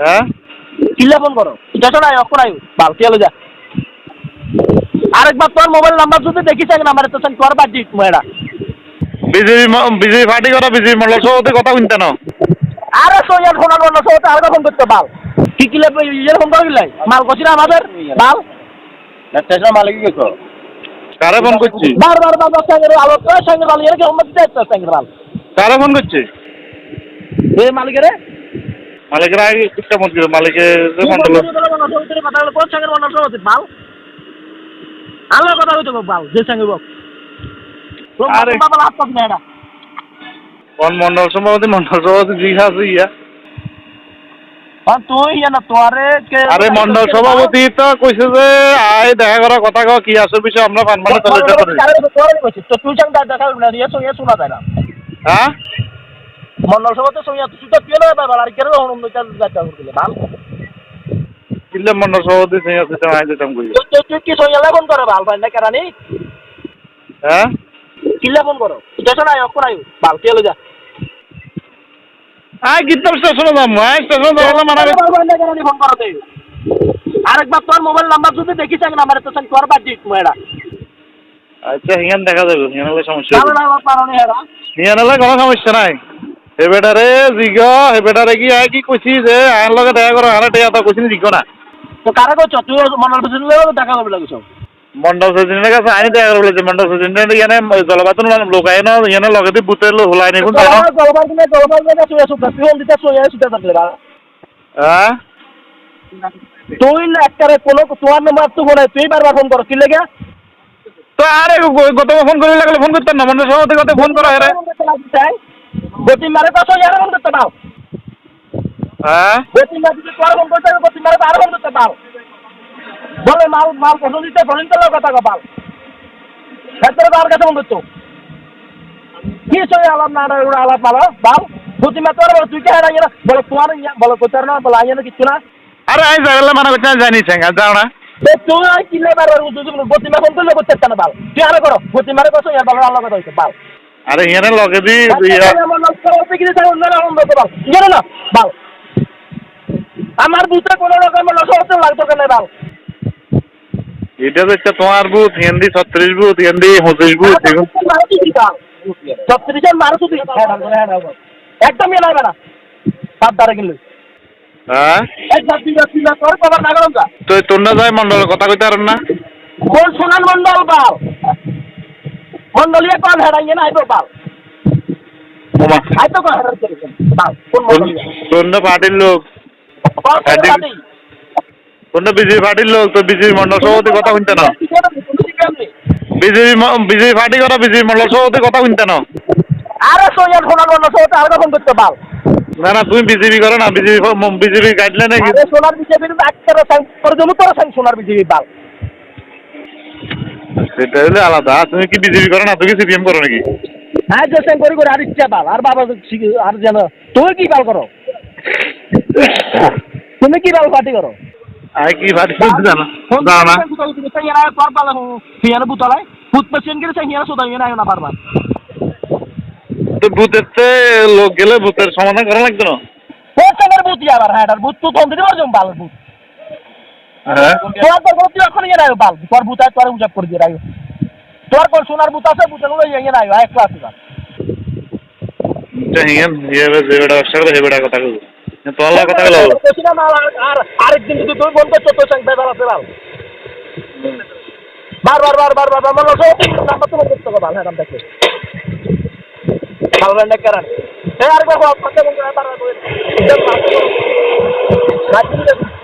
হ্যাঁ? কিল্লা ফোন করো। যত নাই অক্ষর আয়ু বাল কেলো যা। আরেকবার তোর মোবাইল নাম্বার যদি দেখিস এক নাম্বারে তো কর বাদ দিস মেয়েরা বিজেপি বিজেপি পার্টি কথা বিজেপি মন্ডল সভাপতি কথা শুনতে না আরে সোয়ার ফোন আর সব আরেকবার ফোন করতে বাল। কি কিলে ইয়ের ফোন করে গিলাই মাল করছি না আমাদের বাল? স্টেশন মালিক গেছো কারে ফোন করছি বার বার বার বার সঙ্গে আলো তো সঙ্গে বাল এর কেমন দিতে তো সঙ্গে বাল? কারে ফোন করছি এ মালিকের? মালিকের আগে মালিকের যে মন্ডল কোন সঙ্গে মন্ডল সভাপতি বাল? আল্লাহ কথা হইতো বাল যে সঙ্গে বক কোন মন্ডল সভাপতি মন্ডল সভাপতি জিজ্ঞাসা আছে ইয়া তুই জানা তোরে আরে মন্ডল সভাপতি তো কইছে যে আয় দেখা করা কথা কও কি আসল বিষয় আমরা ফান মানে চলে তো তুই চাং দেখা না দিয়ে সঙ্গে শোনা যায় না? হ্যাঁ? মন্ডল সভাপতি সঙ্গে তুই তো কেন বাবা আর কেন হন তো যাচ্ছে করলে ভালো? কিল্লে মন্ডল সভাপতি সিং আছে তো আয় যেতাম কই? তুই তুই কি সঙ্গে ফোন করে ভালো পাই না কেরানি? হ্যাঁ? কিল্লা ফোন করো? যত নাই অক্ষর আয়ু। ভালো কেলো যা। আয় গীতম স্টেশনে আয় স্টেশনে যাব মানা ফোন করো তুই আরেকবার তোর মোবাইল নাম্বার যদি দেখিস এক নাম্বারে তো কর বাদ দিস মেয়েরা। আচ্ছা হিয়ান দেখা যাবে সমস্যা ভালো না পারো হেরা। হিয়ান হলে কোনো সমস্যা নাই। হে বেটারে জিগ হেবেটারে কি আয় কি কইছি যে আয়ের লগে দেখা করো আরে টেয়া তো কইছি জিগ না? তো কারে করছ তুই মন্ডল প্রেসিডেন্ট দেখা করবে লাগিস মন্ডল প্রেসিডেন্টের কাছে আইনি দেখা করব যে মন্ডল প্রেসিডেন্ট ইয়ানে জলবাতন লোক আয় না ইয়ানে লগে দিয়ে বুতের হোলাই নি কোন জলবার কিনে জলবার কিনে তুই আসুক তুই ফোন দিতে তুই আসুক বা হ্যাঁ তুই না একটারে কোনো তোমার নাম্বার তো ফোন তুই বারবার ফোন করো কি লেগে তো আরে গত ফোন করে লাগলে ফোন করতেন না মন্ডল সভাপতি কথা ফোন করা হেরে গতি মারে তো সই আর করতে পাও। হ্যাঁ? গতি যদি তোর ফোন করতে গতি মারে আর করতে পাও। বলে মাল মাল পছন্দ দিতে ফোন দিতে কথা কপাল ভেতরে তার কাছে ফোন করতো কি সই আলাপ না আলাপ মালো বাল গতি মারে তোর বলে তুই কে হারাই বলে তোমার বলে কোথার না? বলে আইয়া কিছু না। আরে আই যাগলে মানা করতে জানি চেঙ্গা যাও না। তো তুই আর কিলে বারবার গতি মারে ফোন করলে করতে না বাল। তুই আরে করো গতি মারে কসো ইয়ার বাল আলাদা কথা হইছে বাল। আরে ইয়ানে লগে দি ইয়া। আমার বুথে কোন রকমের লসতে লাগতো কেন বাল এটা হচ্ছে তোমার বুথ হিন্দি ছত্রিশ বুথ হিন্দি পঁচিশ বুথ এগুলো। ছত্রিশের মানুষ একদম ইয়ে লাগবে না। সাত দ্বারা কিনলে হ্যাঁ? তোর তোমরা যাই মন্ডলের কথা কইতে পারেন না? কোন সোনাল মন্ডল বাল মন্ডলীয় কল হেরাইয়ে না বাল। ওমা আইতো কল হেরাই করেছেন বাল। কোন মন্ডলীয় তোমরা পার্টির লোক? তোমরা বিজেপি পার্টির লোক? তো বিজেপি মন্ডল সভাপতি কথা শুনতে না? বিজেপি বিজেপি পার্টি কথা বিজেপি মন্ডল সভাপতি কথা শুনতে না? আরে সোয়ার সোনার মন্ডল সহ আরেকটা ফোন করতে বাল। না না তুমি বিজেপি করো না বিজেপি বিজেপি গাইডলাইনে সোনার বিজেপির একটা সোনার বিজেপি বাল। সেটা হলে আলাদা। তুমি কি বিজেপি করো না? তুমি সিপিএম করো নাকি? হ্যাঁ করি করে আর ইচ্ছা বাল আর বাবা আর জানো তুমি কি বাল করো? তুমি কি বাল পার্টি করো? আই কি পার্টি জানা? জানা হিয়ানে বুতলায় ভূত পেশেন্ট করে না পারবা তো চেয়ে লোক গেলে বুথের সমাধান করা লাগতো না? বুত আবার হ্যাঁ আর বুত তো তোম পারছ বুত হ্যাঁ তোর তোর তুই এখন ইয়ে নাই বাল তোর বুত আছে তোর উজাব করে দিয়ে রাখো তোর কোন সোনার বুত আছে বুতেরগুলো ইয়ে নাই এক ক্লাস আছে হিয়ান হিয়ান বেটা ব্যবসা করে বেটা কথা কইব তোমার কথা বলো কইছি না মাল আর- আর আরেকদিন যদি তুই বন্ধ করছ তোর সঙ্গে বেদাল বাল বার বার বার বার বার বার মনে হচ্ছে নাম্বার তো করতে হবে হ্যাঁ নাম দেখে ভালো না কেরান এই আরেকবার কথা বলতে বার বার করে